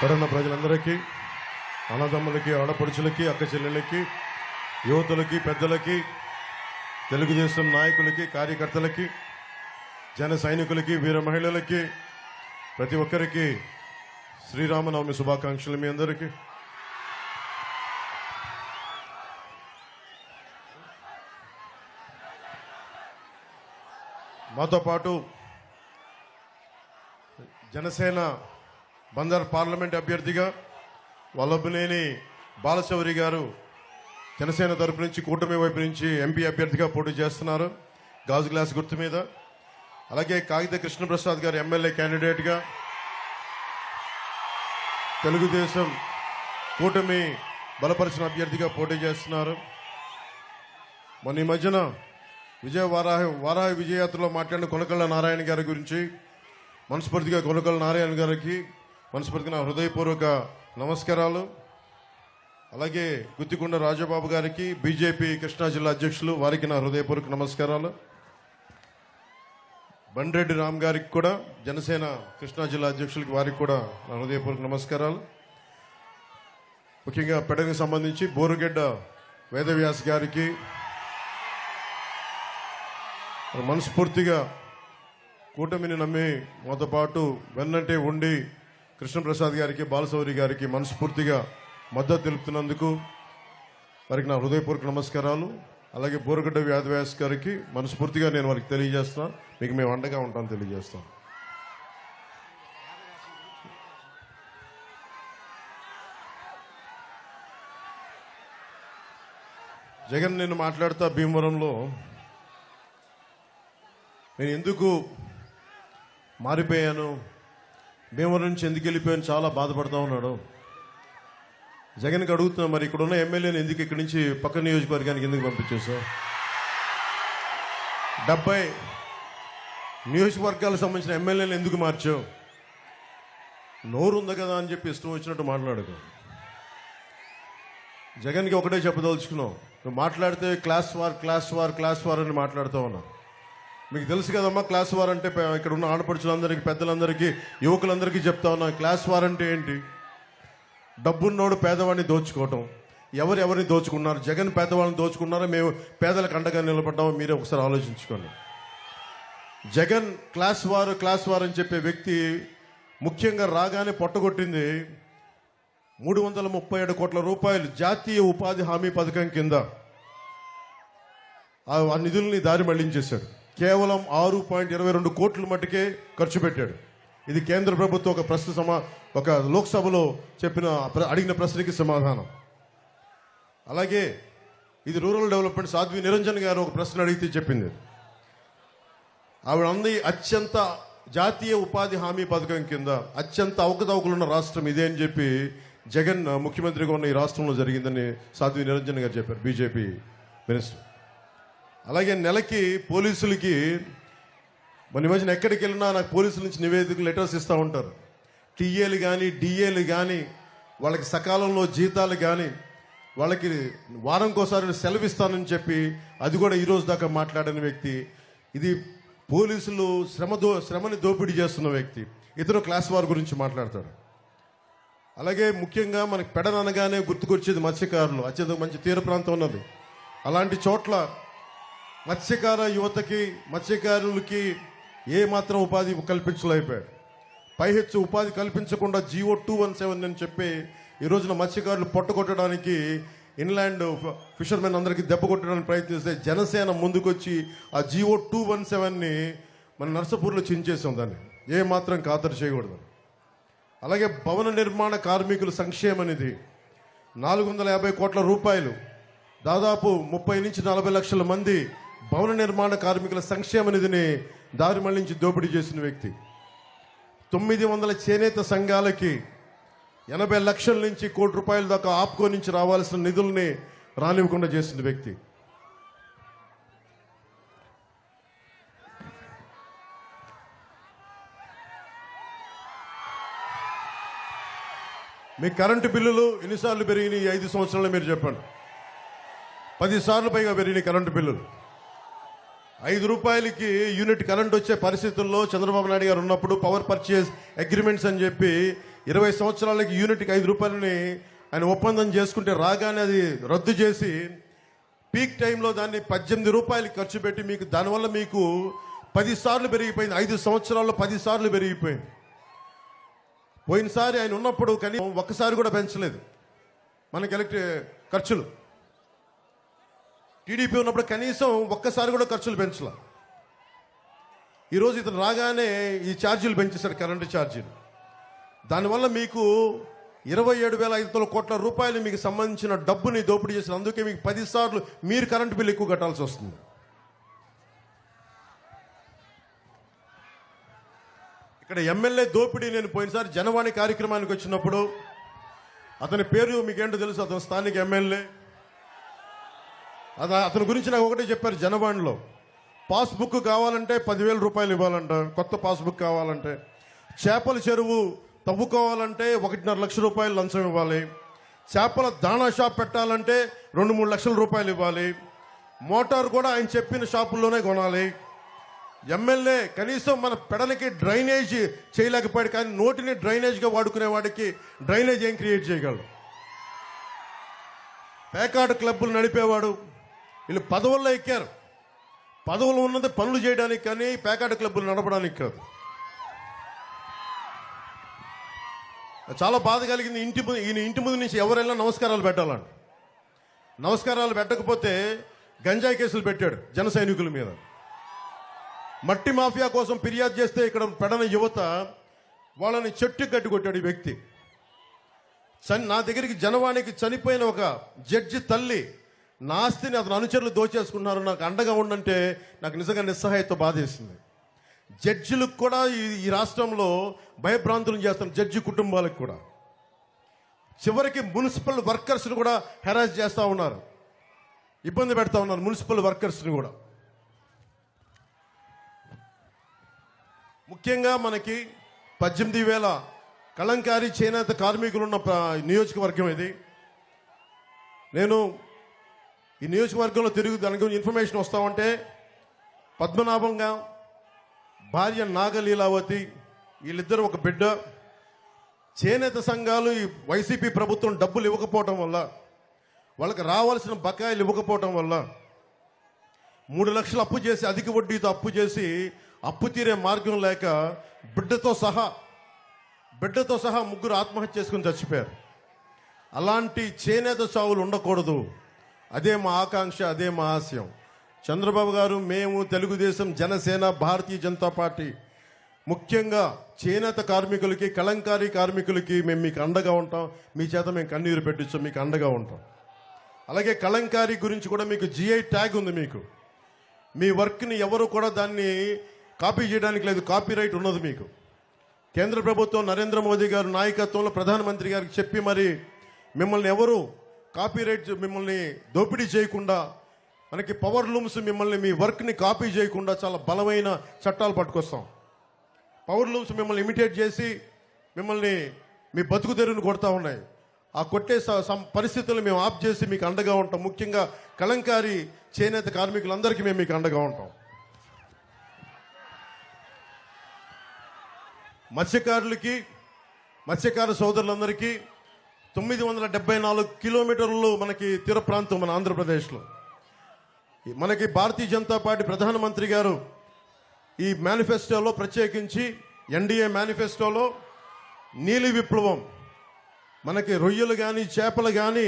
పడున్న ప్రజలందరికీ అన్నదమ్ములకి ఆడపడుచులకి అక్క చెల్లెళ్ళకి యువతులకి పెద్దలకి తెలుగుదేశం నాయకులకి కార్యకర్తలకి జన సైనికులకి వీర మహిళలకి ప్రతి ఒక్కరికి శ్రీరామనవమి శుభాకాంక్షలు మీ అందరికీ. మాతో పాటు జనసేన బందర్ పార్లమెంట్ అభ్యర్థిగా వల్లభనేని బాలశౌరి గారు జనసేన తరపు నుంచి కూటమి వైపు నుంచి ఎంపీ అభ్యర్థిగా పోటీ చేస్తున్నారు. గాజు గ్లాస్ గుర్తు మీద. అలాగే కాగిత కృష్ణప్రసాద్ గారు ఎమ్మెల్యే క్యాండిడేట్గా తెలుగుదేశం కూటమి బలపరిచిన అభ్యర్థిగా పోటీ చేస్తున్నారు. మొన్న ఈ మధ్యన విజయ వారాహ వారాహ విజయయాత్రలో మాట్లాడిన కొనకళ్ళ నారాయణ గారి గురించి మనస్ఫూర్తిగా కొనకళ్ళ నారాయణ గారికి మనస్ఫూర్తిగా నా హృదయపూర్వక నమస్కారాలు. అలాగే గుత్తికొండ రాజబాబు గారికి బీజేపీ కృష్ణా జిల్లా అధ్యక్షులు వారికి నా హృదయపూర్వక నమస్కారాలు. బండ్రెడ్డి రామ్ గారికి కూడా జనసేన కృష్ణా జిల్లా అధ్యక్షులకి వారికి కూడా నా హృదయపూర్వక నమస్కారాలు. ముఖ్యంగా పెడకు సంబంధించి బోరుగడ్డ వేదవ్యాస్ గారికి మనస్ఫూర్తిగా కూటమిని నమ్మి మాతో పాటు వెన్నంటే ఉండి కృష్ణప్రసాద్ గారికి బాలసౌరి గారికి మనస్ఫూర్తిగా మద్దతు తెలుపుతున్నందుకు వారికి నా హృదయపూర్వక నమస్కారాలు. అలాగే బోరగడ్డ వ్యాధవ్యాస్ గారికి మనస్ఫూర్తిగా నేను వారికి తెలియజేస్తాను మీకు మేము అండగా ఉంటాను తెలియజేస్తాం. జగన్ నేను మాట్లాడుతా భీమవరంలో. నేను ఎందుకు మారిపోయాను? భీమవరం నుంచి ఎందుకు వెళ్ళిపోయాను చాలా బాధపడతా ఉన్నాడు. జగన్కి అడుగుతున్నా మరి ఇక్కడ ఉన్న ఎమ్మెల్యేని ఎందుకు ఇక్కడి నుంచి పక్క నియోజకవర్గానికి ఎందుకు పంపించేసావు డెబ్బై నియోజకవర్గాలకు సంబంధించిన ఎమ్మెల్యేలు ఎందుకు మార్చావు? నోరు ఉంది కదా అని చెప్పి ఇష్టం వచ్చినట్టు మాట్లాడకు. జగన్కి ఒకటే చెప్పదలుచుకున్నావు నువ్వు మాట్లాడితే class war class war class war అని మాట్లాడుతూ ఉన్నావు. మీకు తెలుసు కదమ్మా క్లాస్ వార్ అంటే ఇక్కడ ఉన్న ఆడపడుచులందరికీ పెద్దలందరికీ యువకులందరికీ చెప్తా ఉన్నా క్లాస్ వార్ అంటే ఏంటి? డబ్బున్నోడు పేదవాడిని దోచుకోవటం. ఎవరు ఎవరిని దోచుకున్నారు? జగన్ పేదవాళ్ళని దోచుకున్నారో? మేము పేదలకు అండగా నిలబడ్డామో? మీరే ఒకసారి ఆలోచించుకోండి. జగన్ క్లాస్ వారు క్లాస్ వారని అని చెప్పే వ్యక్తి ముఖ్యంగా రాగానే పొట్టగొట్టింది మూడు వందల ముప్పై ఏడు కోట్ల రూపాయలు జాతీయ ఉపాధి హామీ పథకం కింద. ఆ ఆ నిధుల్ని దారి మళ్ళించేశాడు. కేవలం ఆరు పాయింట్ ఇరవై రెండు కోట్లు మట్టుకే ఖర్చు పెట్టాడు. ఇది కేంద్ర ప్రభుత్వం ఒక ప్రశ్న సమా ఒక లోక్సభలో చెప్పిన ప్ర- అడిగిన ప్రశ్నకి సమాధానం. అలాగే ఇది రూరల్ డెవలప్మెంట్ సాధ్వి నిరంజన్ గారు ఒక ప్రశ్న అడిగితే చెప్పింది. ఆవిడ అంది అత్యంత జాతీయ ఉపాధి హామీ పథకం కింద అత్యంత అవకతవకలున్న రాష్ట్రం ఇదే అని చెప్పి జగన్ ముఖ్యమంత్రిగా ఉన్న ఈ రాష్ట్రంలో జరిగిందని సాధ్వి నిరంజన్ గారు చెప్పారు బీజేపీ మినిస్టర్. అలాగే నెలకి పోలీసులకి మన ఈ మధ్యన ఎక్కడికి వెళ్ళినా నాకు పోలీసుల నుంచి నివేదికలు లెటర్స్ ఇస్తూ ఉంటారు. టీఏలు కానీ డిఏలు కానీ వాళ్ళకి సకాలంలో జీతాలు కానీ వాళ్ళకి వారంకోసారి సెలవు ఇస్తానని చెప్పి అది కూడా ఈరోజు దాకా మాట్లాడిన వ్యక్తి ఇది పోలీసులు శ్రమ దో శ్రమని దోపిడీ చేస్తున్న వ్యక్తి ఇతను క్లాస్ వార్ గురించి మాట్లాడతాడు అలాగే ముఖ్యంగా మనకి పెడననగానే గుర్తుకొచ్చేది మత్స్యకారులు అత్యంత మంచి తీర ప్రాంతం ఉన్నది. అలాంటి చోట్ల మత్స్యకార యువతకి మత్స్యకారులకి ఏ మాత్రం ఉపాధి కల్పించలేకపోయాడు. పైహెచ్చు ఉపాధి కల్పించకుండా జియో టూ వన్ సెవెన్ అని చెప్పి ఈ రోజున మత్స్యకారులు పొట్టగొట్టడానికి ఇన్లాండ్ ఫిషర్మెన్ అందరికీ దెబ్బ కొట్టడానికి ప్రయత్నిస్తే జనసేన ముందుకొచ్చి ఆ జియో టూ వన్ సెవెన్ని మన నర్సపూర్లో చించేసాం దాన్ని. ఏమాత్రం ఖాతరు చేయకూడదు. అలాగే భవన నిర్మాణ కార్మికుల సంక్షేమ నిధి నాలుగు వందల యాభై కోట్ల రూపాయలు. దాదాపు ముప్పై నుంచి నలభై లక్షల మంది భవన నిర్మాణ కార్మికుల సంక్షేమ నిధిని దారి మళ్ళించి దోపిడీ చేసిన వ్యక్తి. తొమ్మిది వందల చేనేత సంఘాలకి ఎనభై లక్షల నుంచి కోటి రూపాయల దాకా ఆప్కో నుంచి రావాల్సిన నిధుల్ని రానివ్వకుండా చేసిన వ్యక్తి. మీ కరెంటు బిల్లులు ఎన్నిసార్లు పెరిగినాయి? ఐదు సంవత్సరాలు మీరు చెప్పండి. పది సార్లు పైగా పెరిగినాయి కరెంటు బిల్లులు. ఐదు రూపాయలకి యూనిట్ కరెంట్ వచ్చే పరిస్థితుల్లో చంద్రబాబు నాయుడు గారు ఉన్నప్పుడు పవర్ పర్చేస్ అగ్రిమెంట్స్ అని చెప్పి ఇరవై సంవత్సరాలకి యూనిట్కి ఐదు రూపాయలని ఆయన ఒప్పందం చేసుకుంటే రాగానే అది రద్దు చేసి పీక్ టైంలో దాన్ని పద్దెనిమిది రూపాయలు ఖర్చు పెట్టి మీకు దానివల్ల మీకు పది సార్లు పెరిగిపోయింది. ఐదు సంవత్సరాల్లో పది సార్లు పెరిగిపోయింది. పోయినసారి ఆయన ఉన్నప్పుడు కానీ ఒక్కసారి కూడా పెంచలేదు. మనకి ఎలక్ట్రి ఖర్చులు. టీడీపీ ఉన్నప్పుడు కనీసం ఒక్కసారి కూడా ఖర్చులు పెంచలా. ఈరోజు ఇతను రాగానే ఈ ఛార్జీలు పెంచేశాడు కరెంటు ఛార్జీలు. దానివల్ల మీకు ఇరవై ఏడు వేల ఐదు వందల కోట్ల రూపాయలు మీకు సంబంధించిన డబ్బుని దోపిడీ చేసిన అందుకే మీకు పది సార్లు మీరు కరెంటు బిల్లు ఎక్కువ కట్టాల్సి వస్తుంది. ఇక్కడ ఎమ్మెల్యే దోపిడీ నేను పోయినసారి జనవాణి కార్యక్రమానికి వచ్చినప్పుడు అతని పేరు మీకేంటో తెలుసు అతను స్థానిక ఎమ్మెల్యే. అది అతని గురించి నాకు ఒకటే చెప్పారు జనవాణిలో పాస్బుక్ కావాలంటే పదివేల రూపాయలు ఇవ్వాలంట. కొత్త పాస్బుక్ కావాలంటే. చేపల చెరువు తవ్వుకోవాలంటే ఒకటిన్నర లక్ష రూపాయలు లంచం ఇవ్వాలి. చేపల దాణా షాప్ పెట్టాలంటే రెండు మూడు లక్షల రూపాయలు ఇవ్వాలి. మోటార్ కూడా ఆయన చెప్పిన షాపుల్లోనే కొనాలి. ఎమ్మెల్యే కనీసం మన పెడలకి డ్రైనేజ్ చేయలేకపోయాడు కానీ నోటిని డ్రైనేజ్గా వాడుకునే వాడికి డ్రైనేజ్ ఏం క్రియేట్ చేయగలడు? పేకాట క్లబ్బులు నడిపేవాడు వీళ్ళు పదవుల్లో ఎక్కారు. పదవులు ఉన్నది పనులు చేయడానికి కానీ పేకాట క్లబ్బులు నడపడానికి కాదు. చాలా బాధ కలిగింది ఇంటి ముందు ఈయన ఇంటి ముందు నుంచి ఎవరైనా నమస్కారాలు పెట్టాలని నమస్కారాలు పెట్టకపోతే గంజాయి కేసులు పెట్టాడు జన సైనికుల మీద. మట్టి మాఫియా కోసం ఫిర్యాదు చేస్తే ఇక్కడ పెడన యువత వాళ్ళని చెట్టు కట్టుకొట్టాడు ఈ వ్యక్తి. చని నా దగ్గరికి జనవాణికి చనిపోయిన ఒక జడ్జి తల్లి నా ఆస్తిని అతను అనుచరులు దోచేసుకున్నారు. నాకు అండగా ఉండంటే నాకు నిజంగా నిస్సహాయతో బాధేసింది జడ్జిలకు కూడా ఈ ఈ రాష్ట్రంలో భయభ్రాంతులను చేస్తున్న జడ్జి కుటుంబాలకు కూడా. చివరికి మున్సిపల్ వర్కర్స్ని కూడా హెరాస్ చేస్తూ ఉన్నారు. ఇబ్బంది పెడతా ఉన్నారు మున్సిపల్ వర్కర్స్ని కూడా. ముఖ్యంగా మనకి పద్దెనిమిది వేల కలంకారీ చేనేత కార్మికులు ఉన్న నియోజకవర్గం ఇది. నేను ఈ నియోజకవర్గంలో తిరుగు దాని గురించి ఇన్ఫర్మేషన్ వస్తా ఉంటే పద్మనాభంగా భార్య నాగలీలావతి వీళ్ళిద్దరు ఒక బిడ్డ. చేనేత సంఘాలు ఈ వైసీపీ ప్రభుత్వం డబ్బులు ఇవ్వకపోవటం వల్ల వాళ్ళకి రావాల్సిన బకాయిలు ఇవ్వకపోవటం వల్ల మూడు లక్షలు అప్పు చేసి అధిక వడ్డీతో అప్పు చేసి అప్పు తీరే మార్గం లేక బిడ్డతో సహా బిడ్డతో సహా ముగ్గురు ఆత్మహత్య చేసుకుని చచ్చిపోయారు. అలాంటి చేనేత చావులు ఉండకూడదు. అదే మా ఆకాంక్ష అదే మా ఆశయం. చంద్రబాబు గారు మేము తెలుగుదేశం జనసేన భారతీయ జనతా పార్టీ. ముఖ్యంగా చేనేత కార్మికులకి కలంకారీ కార్మికులకి మేము మీకు అండగా ఉంటాం. మీ చేత మేము కన్నీరు పెట్టించాం మీకు అండగా ఉంటాం. అలాగే కలంకారీ గురించి కూడా మీకు జిఐ ట్యాగ్ ఉంది మీకు. మీ వర్క్ని ఎవరు కూడా దాన్ని కాపీ చేయడానికి లేదు కాపీ రైట్ ఉన్నది మీకు. కేంద్ర ప్రభుత్వం నరేంద్ర మోదీ గారు నాయకత్వంలో ప్రధానమంత్రి గారికి చెప్పి మరి మిమ్మల్ని ఎవరు కాపీరైట్ మిమ్మల్ని దోపిడీ చేయకుండా మనకి పవర్ లూమ్స్ మిమ్మల్ని మీ వర్క్ని కాపీ చేయకుండా చాలా బలమైన చట్టాలు పట్టుకొస్తాం. పవర్ లూమ్స్ మిమ్మల్ని ఇమిటేట్ చేసి మిమ్మల్ని మీ బతుకు తెరువును కొడతా ఉన్నాయి. ఆ కొట్టే సం- పరిస్థితులు మేము ఆఫ్ చేసి మీకు అండగా ఉంటాం. ముఖ్యంగా కలంకారి చేనేత కార్మికులందరికీ మేము మీకు అండగా ఉంటాం. మత్స్యకారులకి మత్స్యకార సోదరులందరికీ తొమ్మిది వందల డెబ్బై నాలుగు కిలోమీటర్లు మనకి తీర ప్రాంతం మన ఆంధ్రప్రదేశ్లో. మనకి భారతీయ జనతా పార్టీ ప్రధానమంత్రి గారు ఈ మేనిఫెస్టోలో ప్రత్యేకించి ఎన్డీఏ మేనిఫెస్టోలో నీలి విప్లవం మనకి రొయ్యలు కానీ చేపలు కానీ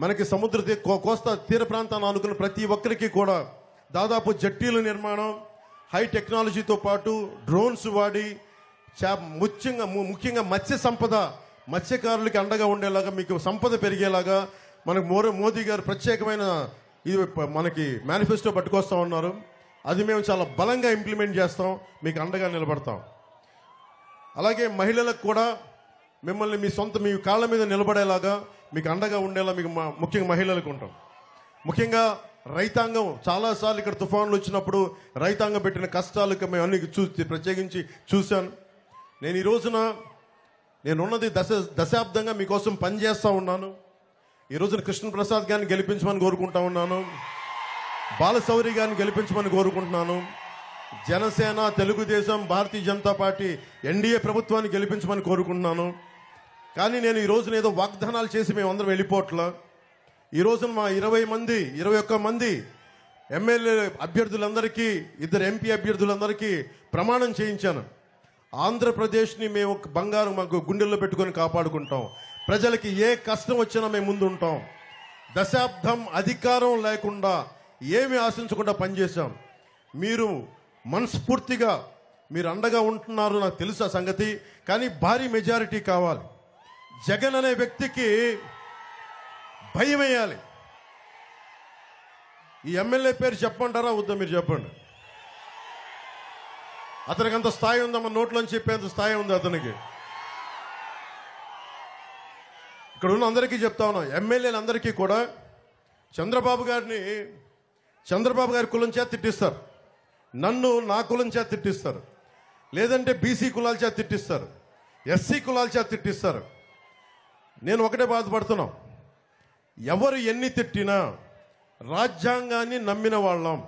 మనకి సముద్ర తీ- కో- కోస్తా తీర ప్రాంతాన్ని ఆనుకున్న ప్రతి ఒక్కరికి కూడా దాదాపు జట్టీల నిర్మాణం హై టెక్నాలజీతో పాటు డ్రోన్స్ వాడి చా ముఖ్యంగా ము- ముఖ్యంగా మత్స్య సంపద మత్స్యకారులకి అండగా ఉండేలాగా మీకు సంపద పెరిగేలాగా మనకు మోర మోదీ గారు ప్రత్యేకమైన ఇది మనకి మేనిఫెస్టో పట్టుకొస్తా ఉన్నారు. అది మేము చాలా బలంగా ఇంప్లిమెంట్ చేస్తాం. మీకు అండగా నిలబడతాం. అలాగే మహిళలకు కూడా మిమ్మల్ని మీ సొంత మీ కాళ్ళ మీద నిలబడేలాగా మీకు అండగా ఉండేలా మీకు మా- ముఖ్యంగా మహిళలకు ఉంటాం. ముఖ్యంగా రైతాంగం చాలాసార్లు ఇక్కడ తుఫాన్లు వచ్చినప్పుడు రైతాంగం పెట్టిన కష్టాలకు మేము అన్ని చూ ప్రత్యేకించి చూశాను. నేను ఈ రోజున నేనున్నది దశ దశాబ్దంగా మీకోసం పనిచేస్తూ ఉన్నాను. ఈరోజు కృష్ణప్రసాద్ గారిని గెలిపించమని కోరుకుంటా ఉన్నాను. బాలశౌరి గారిని గెలిపించమని కోరుకుంటున్నాను. జనసేన తెలుగుదేశం భారతీయ జనతా పార్టీ ఎన్డీఏ ప్రభుత్వాన్ని గెలిపించమని కోరుకుంటున్నాను. కానీ నేను ఈ రోజున ఏదో వాగ్దానాలు చేసి మేమందరం వెళ్ళిపోవట్లా ఈ రోజున మా ఇరవై మంది ఇరవై ఒక్క మంది ఎమ్మెల్యే అభ్యర్థులందరికీ ఇద్దరు ఎంపీ అభ్యర్థులందరికీ ప్రమాణం చేయించాను. ఆంధ్రప్రదేశ్ని మేము బంగారం మాకు గుండెల్లో పెట్టుకొని కాపాడుకుంటాం. ప్రజలకి ఏ కష్టం వచ్చినా మేము ముందు ఉంటాం దశాబ్దం అధికారం లేకుండా ఏమి ఆశించకుండా పనిచేశాం. మీరు మనస్ఫూర్తిగా మీరు అండగా ఉంటున్నారు నాకు తెలుసు ఆ సంగతి కానీ భారీ మెజారిటీ కావాలి. జగన్ అనే వ్యక్తికి భయం వేయాలి ఈ ఎమ్మెల్యే పేరు చెప్పంటారా వద్దా మీరు చెప్పండి. అతనికి అంత స్థాయి ఉందమ్మ నోట్లోని చెప్పేంత స్థాయి ఉంది అతనికి. ఇక్కడ ఉన్న అందరికీ చెప్తా ఉన్నాం ఎమ్మెల్యేలందరికీ కూడా చంద్రబాబు గారిని చంద్రబాబు గారి కులం చేత తిట్టిస్తారు. నన్ను నా కులం చేత తిట్టిస్తారు. లేదంటే బీసీ కులాల చేత తిట్టిస్తారు. ఎస్సీ కులాల చేత తిట్టిస్తారు. నేను ఒకటే బాధపడుతున్నాం. ఎవరు ఎన్ని తిట్టినా రాజ్యాంగాన్ని నమ్మిన వాళ్ళం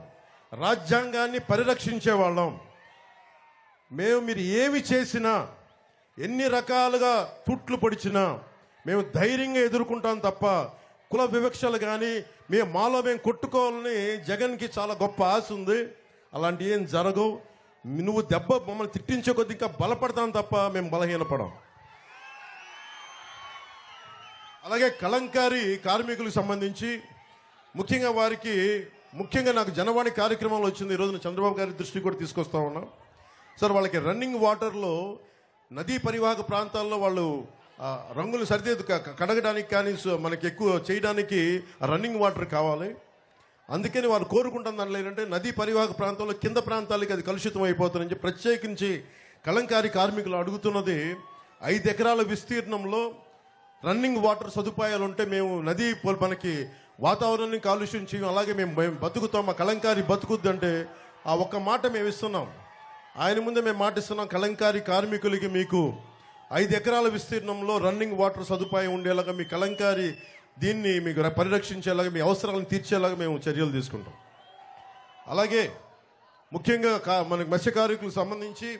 రాజ్యాంగాన్ని పరిరక్షించే వాళ్ళం. మేము మీరు ఏమి చేసినా ఎన్ని రకాలుగా తుట్లు పొడిచినా మేము ధైర్యంగా ఎదుర్కొంటాం తప్ప కుల వివక్షలు కానీ మేము మాలో మేము కొట్టుకోవాలని జగన్కి చాలా గొప్ప ఆశ ఉంది. అలాంటి ఏం జరగవు. నువ్వు దెబ్బ మమ్మల్ని తిట్టించే కొద్ది ఇంకా బలపడతాం తప్ప మేము బలహీనపడం. అలాగే కలంకారి కార్మికులకు సంబంధించి ముఖ్యంగా వారికి ముఖ్యంగా నాకు జనవాణి కార్యక్రమంలో వచ్చింది ఈ రోజున చంద్రబాబు గారి దృష్టి కూడా తీసుకొస్తా ఉన్నాం. సార్ వాళ్ళకి రన్నింగ్ వాటర్లో నదీ పరివాహక ప్రాంతాల్లో వాళ్ళు రంగులు సరిదిద్దు క- కడగడానికి కానీ సో మనకి ఎక్కువ చేయడానికి రన్నింగ్ వాటర్ కావాలి. అందుకని వారు కోరుకుంటున్న దానిలో ఏంటంటే నదీ పరివాహక ప్రాంతంలో కింద ప్రాంతాలకి అది కలుషితం అయిపోతుందని చెప్పి ప్రత్యేకించి కలంకారి కార్మికులు అడుగుతున్నది ఐదు ఎకరాల విస్తీర్ణంలో రన్నింగ్ వాటర్ సదుపాయాలు ఉంటే మేము నదీ మనకి వాతావరణాన్ని కాలుష్యం చేయం అలాగే మేము బతుకుతాం మా కలంకారి బతుకుద్ది అంటే ఆ ఒక్క మాట మేము ఇస్తున్నాం. ఆయన ముందే మేము మాటిస్తున్నాం కలంకారి కార్మికులకి మీకు ఐదు ఎకరాల విస్తీర్ణంలో రన్నింగ్ వాటర్ సదుపాయం ఉండేలాగా మీ కలంకారి దీన్ని మీకు పరిరక్షించేలాగా మీ అవసరాలను తీర్చేలాగా మేము చర్యలు తీసుకుంటాం. అలాగే ముఖ్యంగా కా- మనకి మత్స్యకారులకు సంబంధించి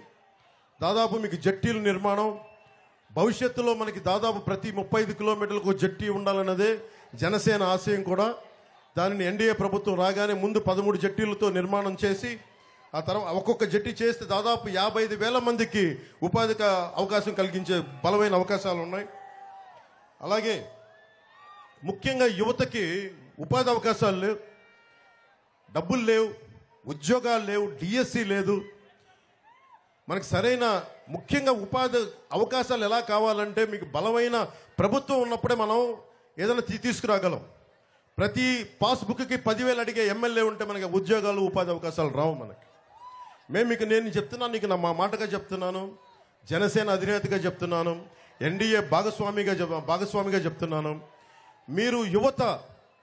దాదాపు మీకు జట్టీల నిర్మాణం భవిష్యత్తులో మనకి దాదాపు ప్రతి ముప్పై ఐదు కిలోమీటర్లకు జట్టీ జట్టి ఉండాలన్నదే జనసేన ఆశయం కూడా. దానిని ఎన్డీఏ ప్రభుత్వం రాగానే ముందు పదమూడు జట్టీలతో నిర్మాణం చేసి ఆ తర్వాత ఒక్కొక్క జట్టి చేస్తే దాదాపు యాభై ఐదు వేల మందికి ఉపాధి అవకాశం కలిగించే బలమైన అవకాశాలు ఉన్నాయి. అలాగే ముఖ్యంగా యువతకి ఉపాధి అవకాశాలు లేవు. డబ్బులు లేవు ఉద్యోగాలు లేవు డిఎస్సి లేదు. మనకు సరైన ముఖ్యంగా ఉపాధి అవకాశాలు ఎలా కావాలంటే మీకు బలమైన ప్రభుత్వం ఉన్నప్పుడే మనం ఏదైనా తీ- తీసుకురాగలం. ప్రతి పాస్బుక్కి పదివేలు అడిగే ఎమ్మెల్యే ఉంటే మనకి ఉద్యోగాలు ఉపాధి అవకాశాలు రావు మనకి. మేము మీకు నేను చెప్తున్నాను నీకు నా మా మాటగా చెప్తున్నాను జనసేన అధినేతగా చెప్తున్నాను ఎన్డీఏ భాగస్వామిగా భాగస్వామిగా చెప్తున్నాను. మీరు యువత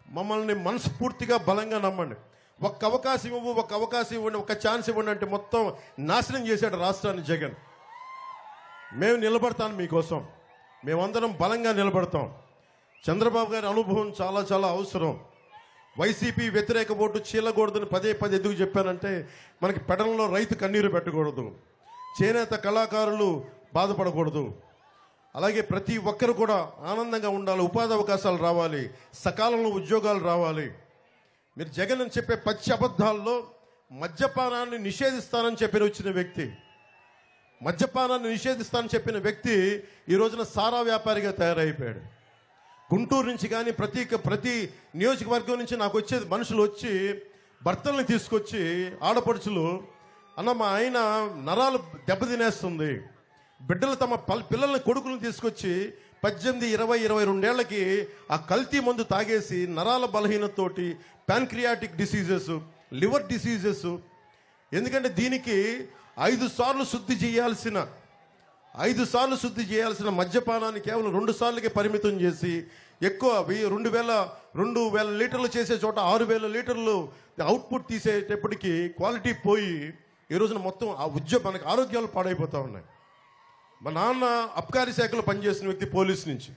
మమ్మల్ని మనస్ఫూర్తిగా బలంగా నమ్మండి. ఒక్క అవకాశం ఇవ్వు ఒక అవకాశం ఇవ్వండి ఒక ఛాన్స్ ఇవ్వండి అంటే మొత్తం నాశనం చేశాడు రాష్ట్రాన్ని జగన్. మేము నిలబడతాను మీకోసం. మేమందరం బలంగా నిలబడతాం. చంద్రబాబు గారి అనుభవం చాలా చాలా అవసరం. వైసీపీ వ్యతిరేక ఓటు చీలకూడదని పదే పదే ఎందుకు చెప్పానంటే మనకి పెడలలో రైతు కన్నీరు పెట్టకూడదు. చేనేత కళాకారులు బాధపడకూడదు. అలాగే ప్రతి ఒక్కరు కూడా ఆనందంగా ఉండాలి ఉపాధి అవకాశాలు రావాలి సకాలంలో ఉద్యోగాలు రావాలి. మీరు జగన్ అని చెప్పే పచ్చి అబద్ధాల్లో మద్యపానాన్ని నిషేధిస్తానని చెప్పిన వచ్చిన వ్యక్తి మద్యపానాన్ని నిషేధిస్తానని చెప్పిన వ్యక్తి ఈ రోజున సారా వ్యాపారిగా తయారైపోయాడు. గుంటూరు నుంచి కానీ ప్రతి ప్రతి నియోజకవర్గం నుంచి నాకు వచ్చేది మనుషులు వచ్చి భర్తల్ని తీసుకొచ్చి ఆడపడుచులు అన్న మా ఆయన నరాలు దెబ్బతినేస్తుంది బిడ్డలు తమ పల్ పిల్లల్ని కొడుకులను తీసుకొచ్చి పద్దెనిమిది ఇరవై ఇరవై రెండేళ్ళకి ఆ కల్తీ మందు తాగేసి నరాల బలహీనతోటి ప్యాన్క్రియాటిక్ డిసీజెస్ లివర్ డిసీజెస్. ఎందుకంటే దీనికి ఐదు సార్లు శుద్ధి చేయాల్సిన ఐదు సార్లు శుద్ధి చేయాల్సిన మద్యపానాన్ని కేవలం రెండు సార్లకే పరిమితం చేసి ఎక్కువ వెయ్యి రెండు వేల రెండు వేల లీటర్లు చేసే చోట ఆరు వేల లీటర్లు అవుట్పుట్ తీసేటప్పటికి క్వాలిటీ పోయి ఈ రోజున మొత్తం ఆ ఉద్యోగం మనకి ఆరోగ్యాలు పాడైపోతూ ఉన్నాయి. మా నాన్న అబ్కారీ శాఖలో పనిచేసిన వ్యక్తి పోలీస్ నుంచి.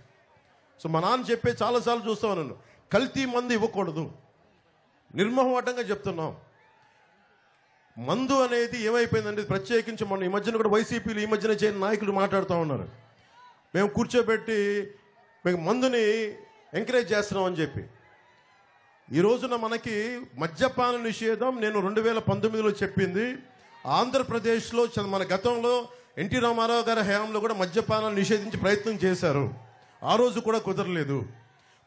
సో మా నాన్న చెప్పే చాలాసార్లు చూస్తా ఉన్నాను కల్తీ మంది ఇవ్వకూడదు. నిర్మోహమాటంగా చెప్తున్నాం మందు అనేది ఏమైపోయిందంటే ప్రత్యేకించి మొన్న ఈ మధ్యన కూడా వైసీపీలు ఈ మధ్యన చేయని నాయకులు మాట్లాడుతూ ఉన్నారు. మేము కూర్చోబెట్టి మీకు మందుని ఎంకరేజ్ చేస్తున్నాం అని చెప్పి. ఈ రోజున మనకి మద్యపాన నిషేధం నేను రెండు వేల పంతొమ్మిదిలో చెప్పింది. ఆంధ్రప్రదేశ్లో చ- మన గతంలో ఎన్టీ రామారావు గారి హయాంలో కూడా మద్యపానాన్ని నిషేధించి ప్రయత్నం చేశారు. ఆ రోజు కూడా కుదరలేదు.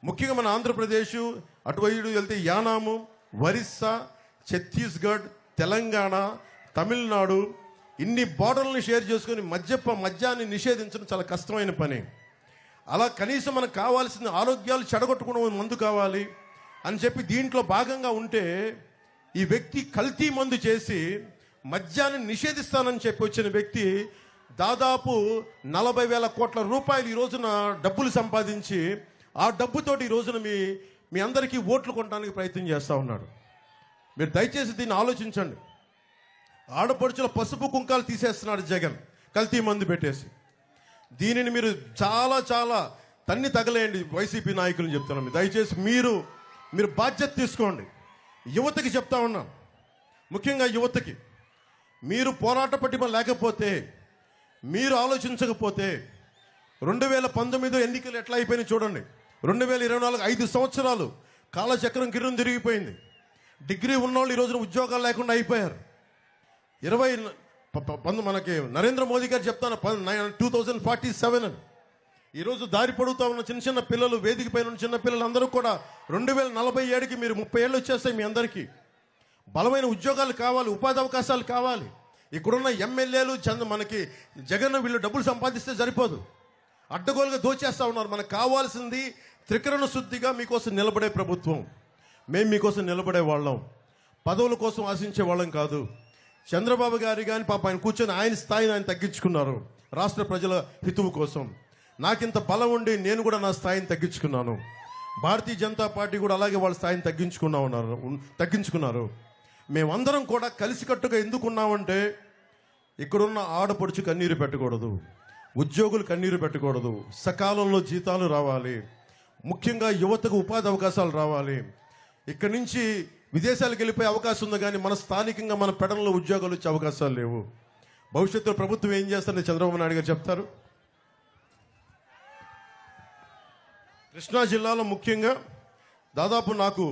ముఖ్యంగా మన ఆంధ్రప్రదేశ్ అటువైపు వెళ్తే యానాము ఒరిస్సా ఛత్తీస్గఢ్ తెలంగాణ తమిళనాడు ఇన్ని బార్డర్లను షేర్ చేసుకొని మద్యప మద్యాన్ని నిషేధించడం చాలా కష్టమైన పని. అలా కనీసం మనకు కావాల్సిన ఆరోగ్యాలు చెడగొట్టుకోవడం మందు కావాలి అని చెప్పి దీంట్లో భాగంగా ఉంటే ఈ వ్యక్తి కల్తీ మందు చేసి మద్యాన్ని నిషేధిస్తానని చెప్పి వచ్చిన వ్యక్తి దాదాపు నలభై వేల కోట్ల రూపాయలు ఈ రోజున డబ్బులు సంపాదించి ఆ డబ్బుతోటి ఈ రోజున మీ మీ అందరికీ ఓట్లు కొనడానికి ప్రయత్నం చేస్తూ ఉన్నాడు. మీరు దయచేసి దీన్ని ఆలోచించండి. ఆడపడుచుల పసుపు కుంకాలు తీసేస్తున్నాడు జగన్. కల్తీ మందు పెట్టేసి. దీనిని మీరు చాలా చాలా తన్ని తగలేయండి వైసీపీ నాయకులు చెప్తున్నాను దయచేసి మీరు మీరు బాధ్యత తీసుకోండి. యువతకి చెప్తా ఉన్నాను ముఖ్యంగా యువతకి. మీరు పోరాట పట్టిమ లేకపోతే మీరు ఆలోచించకపోతే రెండు వేల పంతొమ్మిది ఎన్నికలు ఎట్లా అయిపోయినాయి చూడండి. రెండు వేల ఇరవై నాలుగు ఐదు సంవత్సరాలు కాలచక్రం కిరణం తిరిగిపోయింది. డిగ్రీ ఉన్నోళ్ళు ఈ రోజున ఉద్యోగాలు లేకుండా అయిపోయారు. ఇరవై ప- మనకి నరేంద్ర మోదీ గారు చెప్తాను టూ థౌజండ్ ఫార్టీ సెవెన్ అని. ఈరోజు దారి పడుతూ ఉన్న చిన్న చిన్న పిల్లలు వేదిక పైన ఉన్న చిన్న పిల్లలు అందరూ కూడా రెండు వేల నలభై ఏడుకి మీరు ముప్పై ఏళ్ళు వచ్చేస్తాయి మీ అందరికీ. బలమైన ఉద్యోగాలు కావాలి ఉపాధి అవకాశాలు కావాలి. ఇక్కడున్న ఎమ్మెల్యేలు చంద మనకి జగన్ వీళ్ళు డబ్బులు సంపాదిస్తే సరిపోదు. అడ్డగోలుగా దోచేస్తా ఉన్నారు. మనకు కావాల్సింది త్రికరణ శుద్ధిగా మీకోసం నిలబడే ప్రభుత్వం. మేము మీకోసం నిలబడే వాళ్ళం పదవుల కోసం ఆశించే వాళ్ళం కాదు. చంద్రబాబు గారి కానీ పాప ఆయన కూర్చొని ఆయన స్థాయిని ఆయన తగ్గించుకున్నారు. రాష్ట్ర ప్రజల హితువు కోసం. నాకింత బలం ఉండి నేను కూడా నా స్థాయిని తగ్గించుకున్నాను. భారతీయ జనతా పార్టీ కూడా అలాగే వాళ్ళ స్థాయిని తగ్గించుకున్నా ఉన్నారు తగ్గించుకున్నారు. మేమందరం కూడా కలిసికట్టుగా ఎందుకున్నామంటే ఇక్కడున్న ఆడపడుచు కన్నీరు పెట్టకూడదు. ఉద్యోగులు కన్నీరు పెట్టకూడదు. సకాలంలో జీతాలు రావాలి. ముఖ్యంగా యువతకు ఉపాధి అవకాశాలు రావాలి. ఇక్కడి నుంచి విదేశాలకు వెళ్ళిపోయే అవకాశం ఉంది కానీ మన స్థానికంగా మన పెడల్లో ఉద్యోగాలు వచ్చే అవకాశాలు లేవు. భవిష్యత్తులో ప్రభుత్వం ఏం చేస్తుందని చంద్రబాబు నాయుడు గారు చెప్తారు. కృష్ణా జిల్లాలో ముఖ్యంగా దాదాపు నాకు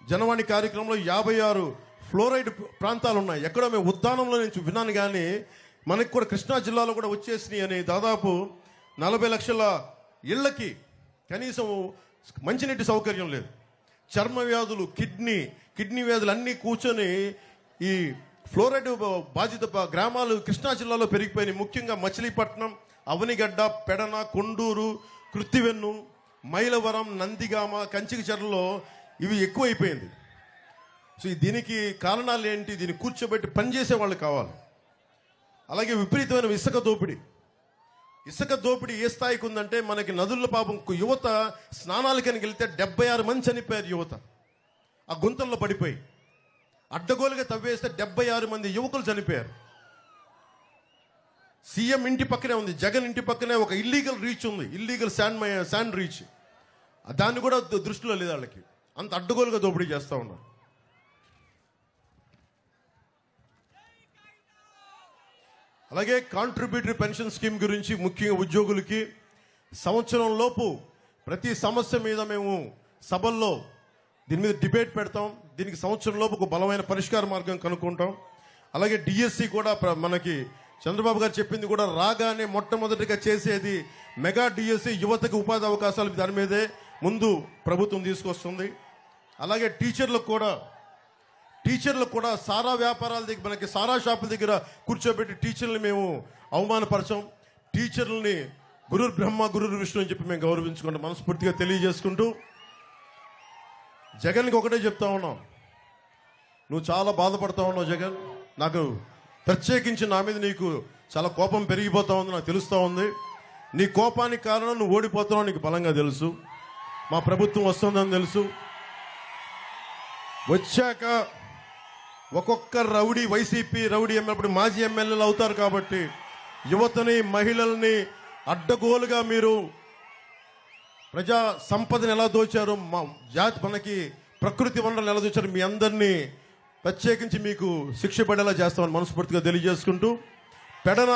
జనవాణి కార్యక్రమంలో యాభై ఆరు ఫ్లోరైడ్ ప్రాంతాలు ఉన్నాయి. ఎక్కడో మేము ఉద్దానంలో నుంచి విన్నాను కానీ మనకి కూడా కృష్ణా జిల్లాలో కూడా వచ్చేసినాయి అని దాదాపు నలభై లక్షల ఇళ్ళకి కనీసం మంచినీటి సౌకర్యం లేదు. చర్మ వ్యాధులు కిడ్నీ కిడ్నీ వ్యాధులు అన్నీ కూర్చొని ఈ ఫ్లోరైడ్ బాధిత గ్రామాలు కృష్ణా జిల్లాలో పెరిగిపోయినాయి. ముఖ్యంగా మచిలీపట్నం అవనిగడ్డ పెడన కొండూరు కృత్తివెన్ను మైలవరం నందిగామ కంచికచర్లలో ఇవి ఎక్కువైపోయింది. సో దీనికి కారణాలు ఏంటి? దీన్ని కూర్చోబెట్టి పనిచేసే వాళ్ళు కావాలి. అలాగే విపరీతమైన ఇసుక దోపిడీ. ఇసుక దోపిడీ ఏ స్థాయికి ఉందంటే మనకి నదుల పాపం యువత స్నానాలకని వెళ్తే డెబ్బై ఆరు మంది చనిపోయారు యువత. ఆ గుంతల్లో పడిపోయి. అడ్డగోలుగా తవ్వేస్తే డెబ్బై ఆరు మంది యువకులు చనిపోయారు. సీఎం ఇంటి పక్కనే ఉంది. జగన్ ఇంటి పక్కనే ఒక ఇల్లీగల్ రీచ్ ఉంది. Illegal sand my sand reach దాన్ని కూడా దృష్టిలో లేదు వాళ్ళకి. అంత అడ్డగోలుగా దోపిడీ చేస్తూ ఉన్నారు. అలాగే కాంట్రిబ్యూటరీ పెన్షన్ స్కీమ్ గురించి ముఖ్యంగా ఉద్యోగులకి సంవత్సరం లోపు ప్రతి సమస్య మీద మేము సభల్లో దీని మీద డిబేట్ పెడతాం. దీనికి సంవత్సరం లోపు ఒక బలమైన పరిష్కార మార్గం కనుక్కుంటాం. అలాగే డిఎస్సి కూడా మనకి చంద్రబాబు గారు చెప్పింది కూడా రాగానే మొట్టమొదటిగా చేసేది మెగా డిఎస్సి యువతకు ఉపాధి అవకాశాలు దాని మీదే ముందు ప్రభుత్వం తీసుకొస్తుంది. అలాగే టీచర్లకు కూడా టీచర్లు కూడా సారా వ్యాపారాల దగ్గర మనకి సారా షాపుల దగ్గర కూర్చోబెట్టి టీచర్లు మేము అవమానపరచం. టీచర్లని గురు బ్రహ్మ గురు విష్ణు అని చెప్పి మేము గౌరవించుకుంటాం మనస్ఫూర్తిగా తెలియజేసుకుంటూ జగన్కి ఒకటే చెప్తా ఉన్నాం. నువ్వు చాలా బాధపడతా ఉన్నావు జగన్. నాకు ప్రత్యేకించి నా మీద నీకు చాలా కోపం పెరిగిపోతా ఉంది నాకు తెలుస్తూ ఉంది. నీ కోపానికి కారణం నువ్వు ఓడిపోతున్నావు నీకు బలంగా తెలుసు. మా ప్రభుత్వం వస్తుందని తెలుసు. వచ్చాక ఒక్కొక్క రౌడీ వైసీపీ రౌడీ ఎమ్మెల్యే మాజీ ఎమ్మెల్యేలు అవుతారు కాబట్టి యువతని మహిళల్ని అడ్డగోలుగా మీరు ప్రజా సంపదను ఎలా దోచారు మా జాతి మనకి ప్రకృతి వనరులను ఎలా దోచారు మీ అందరినీ ప్రత్యేకించి మీకు శిక్ష పడేలా చేస్తామని మనస్ఫూర్తిగా తెలియజేసుకుంటూ పెడన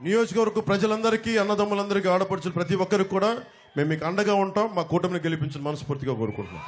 నియోజకవర్గ ప్రజలందరికీ అన్నదమ్ములందరికీ ఆడపడుచులు ప్రతి ఒక్కరికి కూడా మేము మీకు అండగా ఉంటాం. మా కూటమిని గెలిపించిన మనస్ఫూర్తిగా కోరుకుంటున్నాం.